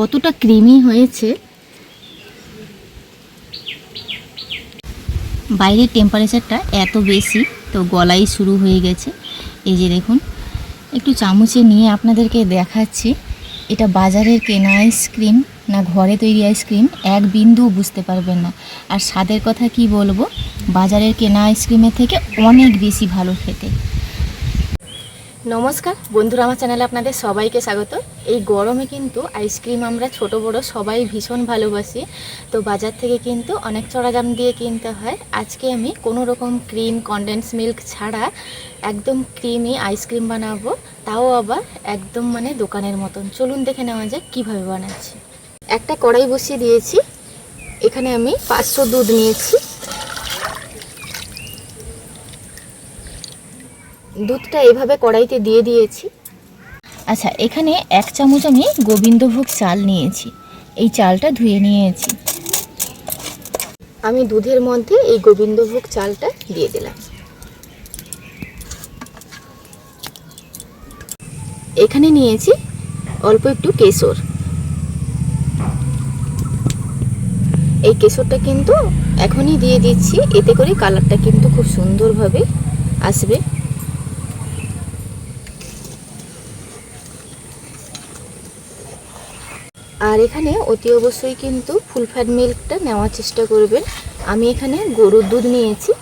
কতটা ক্রিমি হয়েছে। বাইরের টেম্পারেচারটা এত বেশি, তো গলাই শুরু হয়ে গেছে। এই যে দেখুন, একটু চামচে নিয়ে আপনাদেরকে দেখাচ্ছি। এটা বাজারের কেনা আইসক্রিম না ঘরে তৈরি আইসক্রিম এক বিন্দু বুঝতে পারবেন না। আর স্বাদের কথা কি বলব, বাজারের কেনা আইসক্রিমের থেকে অনেক বেশি ভালো খেতে। নমস্কার, বন্ধুরা, আমার চ্যানেলে আপনাদের সবাইকে স্বাগত। এই গরমে কিন্তু আইসক্রিম আমরা ছোট বড় সবাই ভীষণ ভালোবাসি। তো বাজার থেকে কিন্তু অনেক চড়া দাম দিয়ে কিনতে হয়। আজকে আমি কোনো রকম ক্রিম কনডেন্স মিল্ক ছাড়া একদম ক্রিমি আইসক্রিম বানাবো। তাও আবার একদম মানে দোকানের মতন। চলুন দেখে নেওয়া যাক কীভাবে বানাচ্ছি। একটা কড়াই বসিয়ে দিয়েছি। এখানে আমি পাঁচশো দুধ নিয়েছি। দুধটা এভাবে কড়াইতে দিয়ে দিয়েছি। আচ্ছা এখানে এক চামচ আমি গোবিন্দভোগ চাল নিয়েছি। এই চালটা ধুয়ে নিয়েছি। আমি দুধের মধ্যে এই গোবিন্দভোগ চালটা দিয়ে দিলাম। এখানে নিয়েছি অল্প একটু কেশর। এই কেশরটা কিন্তু এখনই দিয়ে দিচ্ছি, এতে করে কালারটা কিন্তু খুব সুন্দরভাবে আসবে। আর এখানে অতি অবশ্যই কিন্তু ফুল ফ্যাট মিল্কটা নেওয়ার চেষ্টা করবেন। আমি এখানে গরুর দুধ নিয়েছি।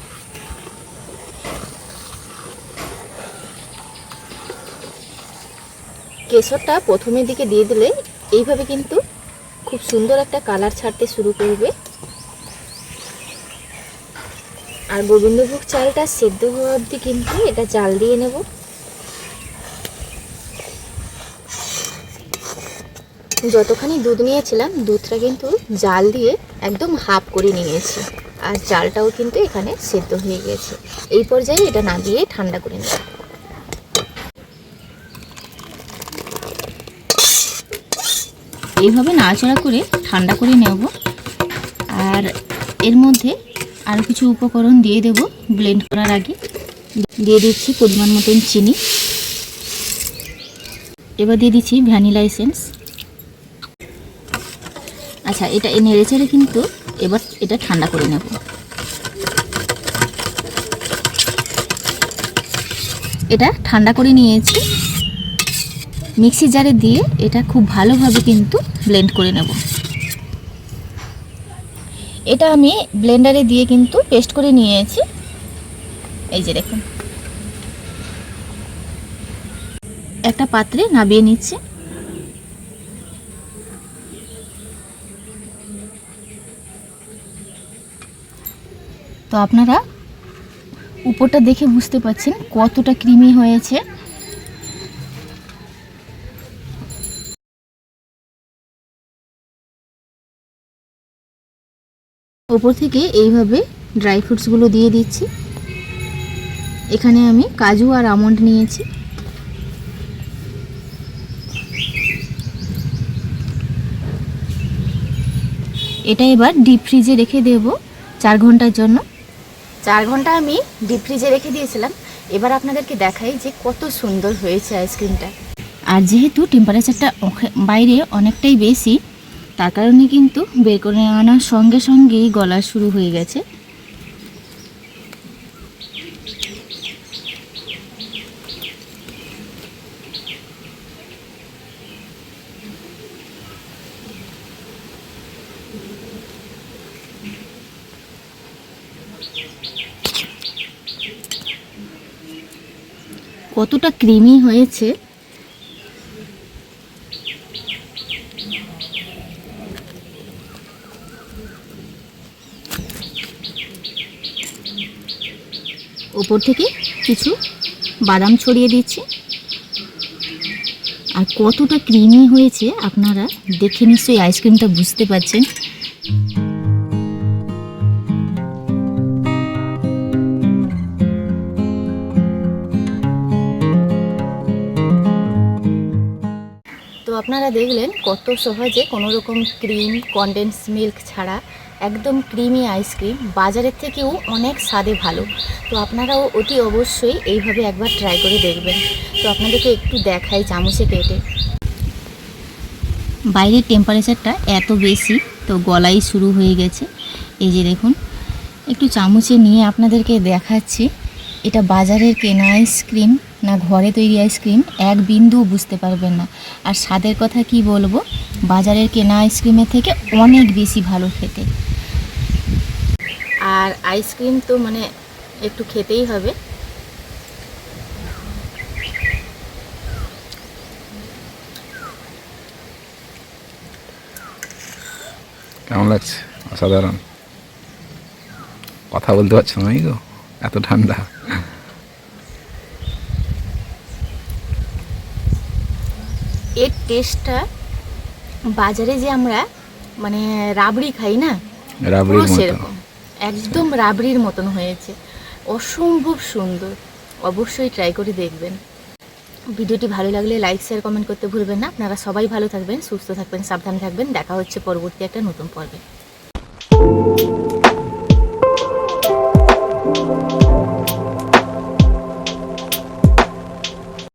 কেশরটা প্রথমের দিকে দিয়ে দিলে এইভাবে কিন্তু খুব সুন্দর একটা কালার ছাড়তে শুরু করবে। আর গোবিন্দভোগ চালটা সেদ্ধ হওয়া অবধি কিন্তু এটা জাল দিয়ে নেব। যতখানি দুধ নিয়েছিলাম, দুধটা কিন্তু জাল দিয়ে একদম হাফ করে নিয়েছি। আর চালটাও কিন্তু এখানে সেদ্ধ হয়ে গেছে। এই পর্যায়ে এটা না দিয়ে ঠান্ডা করে নেব। এইভাবে নাড়াচাড়া করে ঠান্ডা করে নেব। আর এর মধ্যে আরও কিছু উপকরণ দিয়ে দেব ব্লেন্ড করার আগে। দিয়ে দিচ্ছি পরিমাণ মতন চিনি। এবার দিয়ে দিচ্ছি ভ্যানিলা এসেন্স। আচ্ছা এটা নেড়ে চেড়ে কিন্তু এবার এটা ঠান্ডা করে নেব। এটা ঠান্ডা করে নিয়েছি। মিক্সি জারে দিয়ে এটা খুব ভালোভাবে কিন্তু ব্লেন্ড করে নেব। এটা আমি ব্লেন্ডারে দিয়ে কিন্তু পেস্ট করে নিয়েছি। এই যে দেখুন। একটা পাত্রে নাবিয়ে নিচ্ছে। তো আপনারা উপরটা দেখে বুঝতে পারছেন কতটা ক্রিমি হয়েছে। ওপর থেকে এইভাবে ড্রাই ফ্রুটসগুলো দিয়ে দিচ্ছি। এখানে আমি কাজু আর আমন্ড নিয়েছি। এটা এবার ডিপ ফ্রিজে রেখে দেব চার ঘণ্টার জন্য। চার ঘণ্টা আমি ডিপ ফ্রিজে রেখে দিয়েছিলাম। এবার আপনাদেরকে দেখাই যে কত সুন্দর হয়েছে আইসক্রিমটা আর যেহেতু টেম্পারেচারটা বাইরে অনেকটাই বেশি, তার কারণে কিন্তু বের করে আনার সঙ্গে সঙ্গেই গলা শুরু হয়ে গেছে। কতটা ক্রিমি হয়েছে? ওপর থেকে কিছু বাদাম ছড়িয়ে দিচ্ছি। আর কতটা ক্রিমি হয়েছে আপনারা দেখে নিশ্চয়ই আইসক্রিমটা বুঝতে পারছেন। আপনারা দেখলেন কত সহজে কোনো রকম ক্রিম কনডেন্স মিল্ক ছাড়া একদম ক্রিমি আইসক্রিম বাজারের থেকেও অনেক স্বাদে ভালো। তো আপনারাও অতি অবশ্যই এইভাবে একবার ট্রাই করে দেখবেন। তো আপনাদেরকে একটু দেখাই চামচে কেটে। বাইরের টেম্পারেচারটা এত বেশি, তো গলাই শুরু হয়ে গেছে। এই যে দেখুন, একটু চামচে নিয়ে আপনাদেরকে দেখাচ্ছি। এটা বাজারের কেনা আইসক্রিম না ঘরে তৈরি আইসক্রিম, এক বিন্দু বুঝতে পারবেন না। আর স্বাদের কথা কি বলব? বাজারের কেনা আইসক্রিমের থেকে অনেক বেশি ভালো খেতে। আর আইসক্রিম তো মানে একটু খেতেই হবে। কেমন লাগছে? অসাধারণ। কথা বলতে পারছ না গো এত ঠান্ডা। এর টেস্টটা বাজারে যে আমরা মানে রাবড়ি খাই না? পুরো রাবড়ির মতো। সেরকম। একদম রাবড়ির মতন হয়েছে। অসম্ভব সুন্দর। অবশ্যই ট্রাই করে দেখবেন। ভিডিওটি ভালো লাগলে লাইক শেয়ার কমেন্ট করতে ভুলবেন না। আপনারা সবাই ভালো থাকবেন সুস্থ থাকবেন সাবধানে থাকবেন। দেখা হচ্ছে পরবর্তী একটা নতুন পর্বে।